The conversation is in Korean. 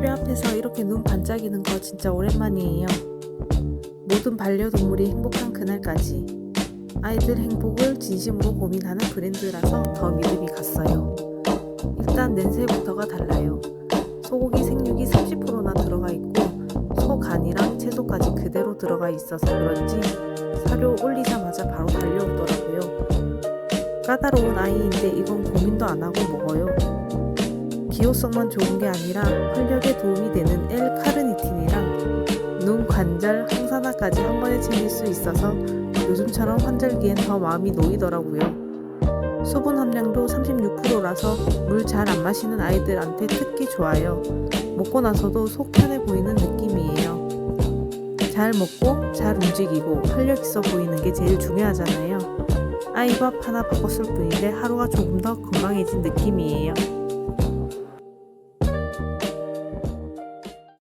서류 앞에서 이렇게 눈 반짝이는 거 진짜 오랜만이에요. 모든 반려동물이 행복한 그날까지 아이들 행복을 진심으로 고민하는 브랜드라서 더 믿음이 갔어요. 일단 냄새부터가 달라요. 소고기 생육이 30%나 들어가 있고 소 간이랑 채소까지 그대로 들어가 있어서 그런지 사료 올리자마자 바로 달려오더라고요. 까다로운 아이인데 이건 고민도 안 하고 먹어요. 기호성만 좋은 게 아니라 활력에 도움이 되는 L 카르니틴이랑 눈 관절 항산화까지 한 번에 챙길 수 있어서 요즘처럼 환절기엔 더 마음이 놓이더라고요. 수분 함량도 36%라서 물 잘 안 마시는 아이들한테 특히 좋아요. 먹고 나서도 속 편해 보이는 느낌이에요. 잘 먹고 잘 움직이고 활력 있어 보이는 게 제일 중요하잖아요. 아이 밥 하나 바꿨을 뿐인데 하루가 조금 더 건강해진 느낌이에요.